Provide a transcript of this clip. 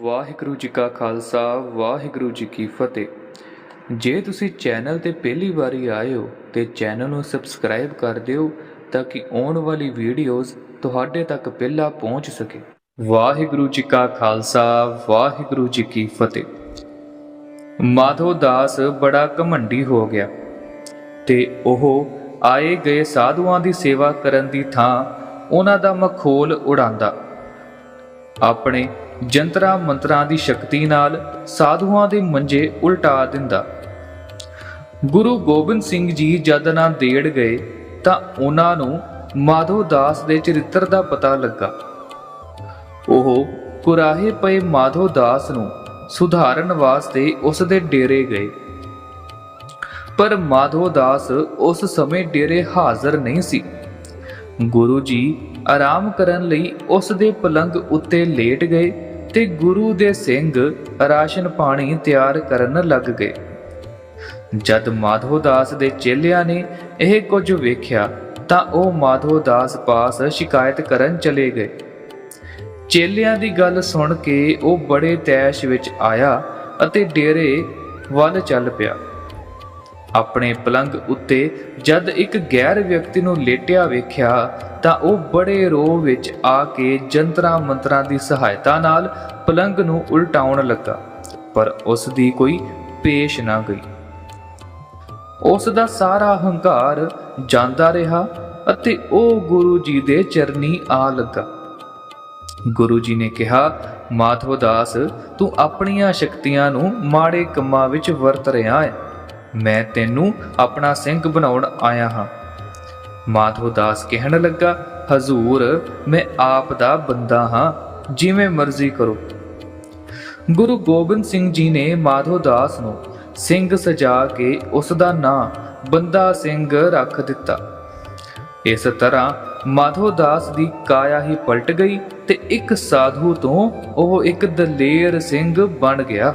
ਵਾਹਿਗੁਰੂ ਜੀ ਕਾ ਖਾਲਸਾ, ਵਾਹਿਗੁਰੂ ਜੀ ਕੀ ਫਤਿਹ। ਜੇ ਤੁਸੀਂ ਚੈਨਲ ਤੇ ਪਹਿਲੀ ਵਾਰੀ ਆਏ ਹੋ ਤੇ ਚੈਨਲ ਨੂੰ ਸਬਸਕ੍ਰਾਈਬ ਕਰ ਦਿਓ ਤਾਂ ਕਿ ਆਉਣ ਵਾਲੀ ਵੀਡੀਓਜ਼ ਤੁਹਾਡੇ ਤੱਕ ਪਹਿਲਾਂ ਪਹੁੰਚ ਸਕੇ। ਵਾਹਿਗੁਰੂ ਜੀ ਕਾ ਖਾਲਸਾ, ਵਾਹਿਗੁਰੂ ਜੀ ਕੀ ਫਤਿਹ। ਮਾਧੋ ਦਾਸ ਬੜਾ ਘਮੰਡੀ ਹੋ ਗਿਆ ਤੇ ਉਹ ਆਏ ਗਏ ਸਾਧੂਆਂ ਦੀ ਸੇਵਾ ਕਰਨ ਦੀ ਥਾਂ ਉਹਨਾਂ ਦਾ ਮਖੌਲ ਉਡਾਉਂਦਾ। ਆਪਣੇ ਜੰਤਰਾਂ ਮੰਤਰਾਂ ਦੀ ਸ਼ਕਤੀ ਨਾਲ ਸਾਧੂਆਂ ਦੇ ਮੰਜੇ ਉਲਟਾ ਦਿੰਦਾ। ਗੁਰੂ ਗੋਬਿੰਦ ਸਿੰਘ ਜੀ ਜਦ ਨਾ ਦੇੜ ਗਏ ਤਾਂ ਉਹਨਾਂ ਨੂੰ ਮਾਧੋ ਦਾਸ ਦੇ ਚਰਿੱਤਰ ਦਾ ਪਤਾ ਲੱਗਾ। ਉਹ ਕੁਰਾਹੇ ਪਏ ਮਾਧੋ ਦਾਸ ਨੂੰ ਸੁਧਾਰਨ ਵਾਸਤੇ ਉਸ ਦੇ ਡੇਰੇ ਗਏ। ਪਰ ਮਾਧੋ ਦਾਸ ਉਸ ਸਮੇਂ ਡੇਰੇ ਹਾਜ਼ਰ ਨਹੀਂ ਸੀ। ਗੁਰੂ ਜੀ ਆਰਾਮ ਕਰਨ ਲਈ ਉਸ ਦੇ ਪਲੰਗ ਉੱਤੇ ਲੇਟ ਗਏ ਤੇ ਗੁਰੂ ਦੇ ਸਿੰਘ ਰਾਸ਼ਨ ਪਾਣੀ ਤਿਆਰ ਕਰਨ ਲੱਗ ਗਏ। ਜਦ ਮਾਧੋ ਦਾਸ ਦੇ ਚੇਲਿਆਂ ਨੇ ਇਹ ਕੁਝ ਵੇਖਿਆ ਤਾਂ ਉਹ ਮਾਧੋ ਦਾਸ ਪਾਸ ਸ਼ਿਕਾਇਤ ਕਰਨ ਚਲੇ ਗਏ। ਚੇਲਿਆਂ ਦੀ ਗੱਲ ਸੁਣ ਕੇ ਉਹ ਬੜੇ ਤੈਸ਼ ਵਿੱਚ ਆਇਆ ਅਤੇ ਡੇਰੇ ਵੱਲ ਚੱਲ ਪਿਆ। ਆਪਣੇ ਪਲੰਗ ਉੱਤੇ ਜਦ ਇੱਕ ਗੈਰ ਵਿਅਕਤੀ ਨੂੰ ਲੇਟਿਆ ਵੇਖਿਆ ਤਾਂ ਉਹ ਬੜੇ ਰੋਹ ਵਿੱਚ ਆ ਕੇ ਜੰਤਰਾਂ ਮੰਤਰਾਂ ਦੀ ਸਹਾਇਤਾ ਨਾਲ ਪਲੰਗ ਨੂੰ ਉਲਟਾਉਣ ਲੱਗਾ, ਪਰ ਉਸ ਦੀ ਕੋਈ ਪੇਸ਼ ਨਾ ਗਈ। ਉਸ ਦਾ ਸਾਰਾ ਹੰਕਾਰ ਜਾਂਦਾ ਰਿਹਾ ਅਤੇ ਉਹ ਗੁਰੂ ਜੀ ਦੇ ਚਰਨੀ ਆ ਲੱਗਾ। ਗੁਰੂ ਜੀ ਨੇ ਕਿਹਾ, ਮਾਧਵ ਦਾਸ, ਤੂੰ ਆਪਣੀਆਂ ਸ਼ਕਤੀਆਂ ਨੂੰ ਮਾੜੇ ਕੰਮਾਂ ਵਿੱਚ ਵਰਤ ਰਿਹਾ ਹੈ। ਮੈਂ ਤੈਨੂੰ ਆਪਣਾ ਸਿੰਘ ਬਣਾਉਣ ਆਇਆ ਹਾਂ। ਮਾਧਵ ਦਾਸ ਕਹਿਣ ਲੱਗਾ, ਹਜ਼ੂਰ, ਮੈਂ ਆਪ ਦਾ ਬੰਦਾ ਹਾਂ, ਜਿਵੇਂ ਮਰਜ਼ੀ ਕਰੋ। ਗੁਰੂ ਗੋਬਿੰਦ ਸਿੰਘ ਜੀ ਨੇ ਮਾਧੋ ਦਾਸ ਨੂੰ ਸਿੰਘ ਸਜਾ ਕੇ ਉਸ ਦਾ ਨਾਂ ਬੰਦਾ ਸਿੰਘ ਰੱਖ ਦਿੱਤਾ। ਇਸ ਤਰ੍ਹਾਂ ਮਾਧੋ ਦਾਸ ਦੀ ਕਾਇਆ ਹੀ ਪਲਟ ਗਈ ਤੇ ਇੱਕ ਸਾਧੂ ਤੋਂ ਉਹ ਇੱਕ ਦਲੇਰ ਸਿੰਘ ਬਣ ਗਿਆ।